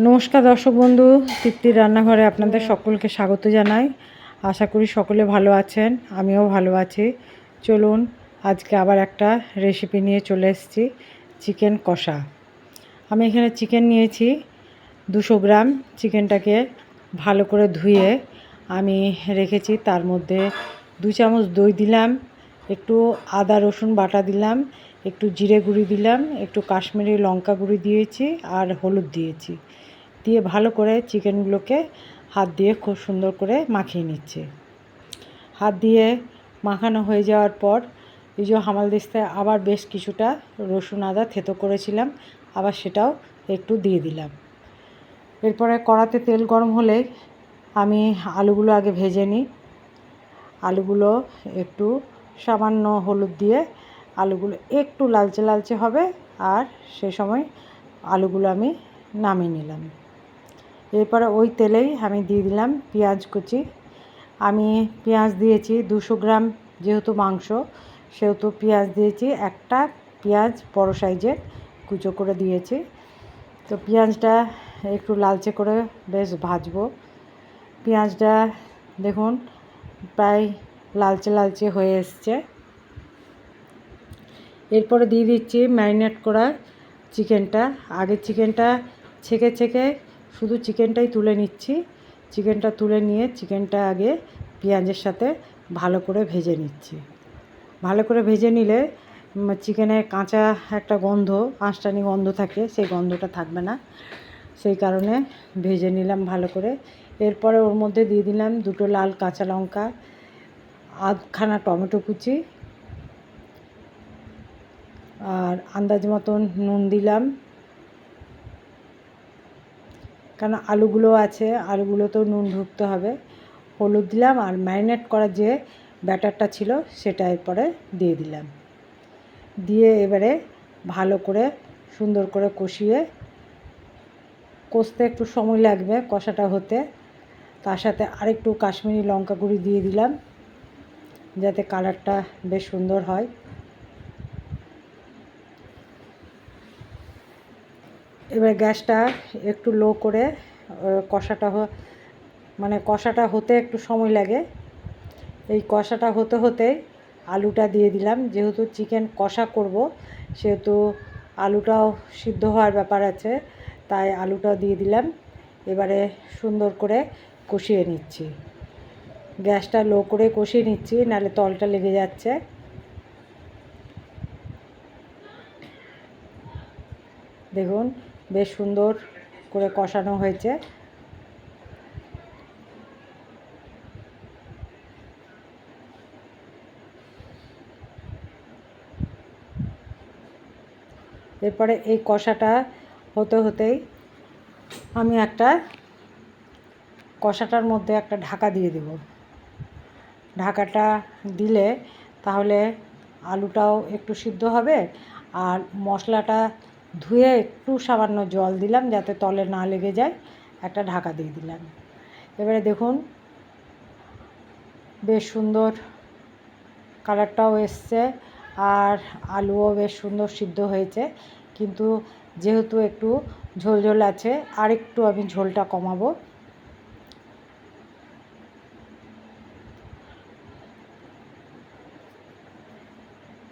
নমস্কার দর্শক বন্ধু, তৃপ্তির রান্নাঘরে আপনাদের সকলকে স্বাগত জানাই। আশা করি সকলে ভালো আছেন, আমিও ভালো আছি। চলুন, আজকে আবার একটা রেসিপি নিয়ে চলে এসেছি চিকেন কষা। আমি এখানে চিকেন নিয়েছি, দুশো গ্রাম। চিকেনটাকে ভালো করে ধুয়ে আমি রেখেছি, তার মধ্যে দু চামচ দই দিলাম, একটু আদা, রসুন বাটা দিলাম, একটু জিরে গুঁড়ি দিলাম, একটু কাশ্মীরি লঙ্কা গুঁড়ি দিয়েছি, আর হলুদ দিয়েছি। দিয়ে ভালো করে চিকেনগুলোকে হাত দিয়ে খুব সুন্দর করে মাখিয়ে নিচ্ছে। হাত দিয়ে মাখানো হয়ে যাওয়ার পর এই যে হামাল আবার বেশ কিছুটা রসুন আদা থেতো করেছিলাম, আবার সেটাও একটু দিয়ে দিলাম। এরপরে কড়াতে তেল গরম হলে আমি আলুগুলো আগে ভেজে নিই। আলুগুলো একটু সামান্য হলুদ দিয়ে আলুগুলো একটু লালচে লালচে হবে, আর সে সময় আলুগুলো আমি নামিয়ে নিলাম। এরপরে ওই তেলেই আমি দিয়ে দিলাম পেঁয়াজ কুচি। আমি পেঁয়াজ দিয়েছি দুশো গ্রাম যেহেতু মাংস, সেহেতু পেঁয়াজ দিয়েছি একটা পেঁয়াজ বড় সাইজের কুচো করে দিয়েছি। তো পেঁয়াজটা একটু লালচে করে বেশ ভাজবো। পেঁয়াজটা দেখুন প্রায় লালচে লালচে হয়ে এসছে। এরপরে দিয়ে দিচ্ছি ম্যারিনেট করা চিকেনটা। আগে চিকেনটা ছেঁকে ছেঁকে শুধু চিকেনটাই তুলে নিচ্ছি। চিকেনটা তুলে নিয়ে চিকেনটা আগে পেঁয়াজের সাথে ভালো করে ভেজে নিচ্ছি। ভালো করে ভেজে নিলে চিকেনের কাঁচা একটা গন্ধ, আঁশটানি গন্ধ থাকে, সেই গন্ধটা থাকবে না। সেই কারণে ভেজে নিলাম ভালো করে। এরপরে ওর মধ্যে দিয়ে দিলাম দুটো লাল কাঁচা লঙ্কা, আধখানা টমেটো কুচি আর আন্দাজ মতন নুন দিলাম। কারণ আলুগুলো আছে, আলুগুলোতেও নুন ঢুকতে হবে। হলুদ দিলাম আর ম্যারিনেট করা যে ব্যাটারটা ছিল সেটা এরপরে দিয়ে দিলাম। দিয়ে এবারে ভালো করে, সুন্দর করে কষিয়ে, কষতে একটু সময় লাগবে কষাটা হতে। তার সাথে আরেকটু কাশ্মীরি লঙ্কা গুঁড়ি দিয়ে দিলাম, যাতে কালারটা বেশ সুন্দর হয়। এবার গ্যাসটা একটু লো করে কষাটা মানে কষাটা হতে একটু সময় লাগে। এই কষাটা হতে হতে আলুটা দিয়ে দিলাম। যেহেতু চিকেন কষা করব, সেহেতু আলুটাও সিদ্ধ হওয়ার ব্যাপার আছে, তাই আলুটাও দিয়ে দিলাম। এবারে সুন্দর করে কষিয়ে নিচ্ছি। গ্যাসটা লো করে কষিয়ে নিচ্ছি, নাহলে তলটা লেগে যাচ্ছে। দেখুন বেশ সুন্দর করে কষানো হয়েছে। এরপরে এই কষাটা হতে হতেই আমি একটা কষাটার মধ্যে একটা ঢাকা দিয়ে দেব। ঢাকাটা দিলে তাহলে আলুটাও একটু সিদ্ধ হবে আর মশলাটা ধুয়ে একটু সামান্য জল দিলাম যাতে তলে না লেগে যায়। একটা ঢাকা দিয়ে দিলাম। এবারে দেখুন, বেশ সুন্দর কালারটাও এসছে আর আলুও বেশ সুন্দর সিদ্ধ হয়েছে। কিন্তু যেহেতু একটু ঝোল ঝোল আছে আর একটু আমি ঝোলটা কমাবো।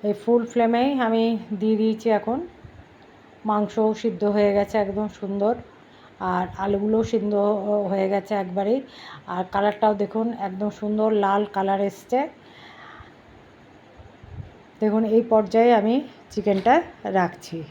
এই ফুল ফ্লেমেই আমি দিয়ে দিয়েছি এখন। মাংসও সিদ্ধ হয়ে গেছে একদম সুন্দর। আর আলুগুলোও সিদ্ধ হয়ে গেছে একবারেই। আর কালারটাও দেখুন, একদম সুন্দর লাল কালার এসছে। দেখুন, এই পর্যায়ে আমি চিকেনটা রাখছি।